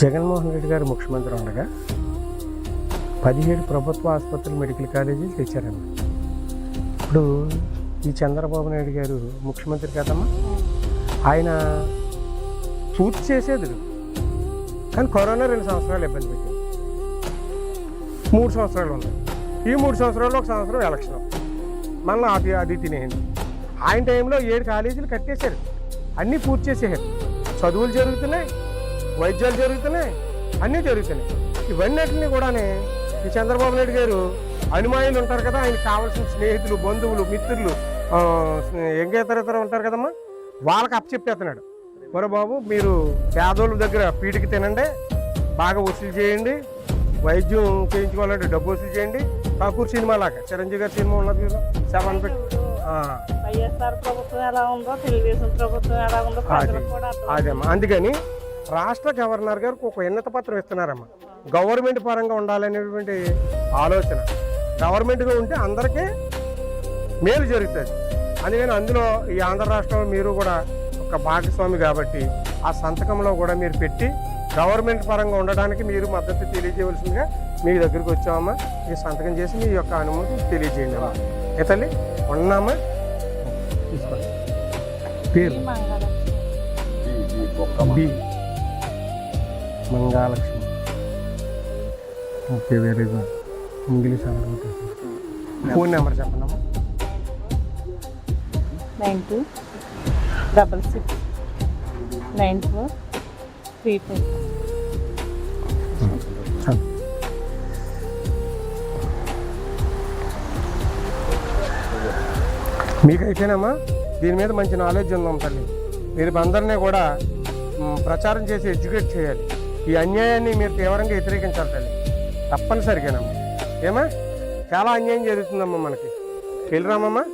జగన్మోహన్ రెడ్డి గారు ముఖ్యమంత్రి ఉండగా పదిహేడు ప్రభుత్వ ఆసుపత్రులు మెడికల్ కాలేజీలు తెచ్చారమ్మ ఇప్పుడు ఈ చంద్రబాబు నాయుడు గారు ముఖ్యమంత్రి కదమ్మా? ఆయన పూర్తి చేసేది కానీ కరోనా రెండు సంవత్సరాలు ఇబ్బంది పెట్టింది మూడు సంవత్సరాలు ఉన్నాయి. ఈ మూడు సంవత్సరాల్లో ఒక సంవత్సరం ఎలక్షన్. మళ్ళీ అది అది తినేయండి. ఆయన టైంలో ఏడు కాలేజీలు కట్టేశారు. అన్నీ పూర్తి చేసేసారు చదువులు జరుగుతున్నాయి వైద్యాలు జరుగుతున్నాయి అన్నీ జరుగుతున్నాయి. ఇవన్నిటిని కూడానే ఈ చంద్రబాబు నాయుడు గారు అనుమానులు ఉంటారు కదా ఆయనకు కావాల్సిన స్నేహితులు బంధువులు మిత్రులు ఆ, ఉంటారు కదమ్మా వాళ్ళకి అప్పచెప్పేస్తున్నాడు. మరో బాబు మీరు పేదోళ్ళ దగ్గర పీటికి తినండి బాగా వసూలు చేయండి వైద్యం చేయించుకోవాలంటే డబ్బు వసూలు చేయండి. ఠాకూర్ సినిమా లాగా చిరంజీవి గారి సినిమా ఉన్నది కదా సెవెన్ పెట్టి వైఎస్ఆర్ ప్రభుత్వం ఎలా ఉందో తెలుగుదేశం ప్రభుత్వం ఎలా ఉందో ప్రజలకు కూడా అర్థం అదేమ్మా. అందుకని రాష్ట్ర గవర్నర్ గారికి ఒక ఉన్నత పత్రం ఇస్తున్నారమ్మా. గవర్నమెంట్ పరంగా ఉండాలనేటువంటి ఆలోచన. గవర్నమెంట్గా ఉంటే అందరికీ మేలు జరుగుతుంది. అందుకని అందులో ఈ ఆంధ్ర రాష్ట్రంలో మీరు కూడా ఒక భాగస్వామి కాబట్టి ఆ సంతకంలో కూడా మీరు పెట్టి గవర్నమెంట్ పరంగా ఉండడానికి మీరు మద్దతు తెలియజేయవలసిందిగా మీ దగ్గరికి వచ్చామమ్మా. ఈ సంతకం చేసి మీ యొక్క అనుమతి తెలియజేయండి అమ్మా. ఏ తల్లి ఉన్నామా? తీసుకోండి. పేరు? B Mangalakshmi okay very good. English అందరూ ఫోన్ నెంబర్ చెప్పండి అమ్మా. Nine two double six nine four three five మీకైతేనమ్మా దీని మీద మంచి నాలెడ్జ్ ఉందాం తల్లి. మీరు అందరినీ కూడా ప్రచారం చేసి ఎడ్యుకేట్ చేయాలి. ఈ అన్యాయాన్ని మీరు తీవ్రంగా వ్యతిరేకించాలి తల్లి. తప్పనిసరిగానమ్మా. ఏమా? చాలా అన్యాయం జరుగుతుందమ్మా మనకి. వెళ్ళిరామమ్మా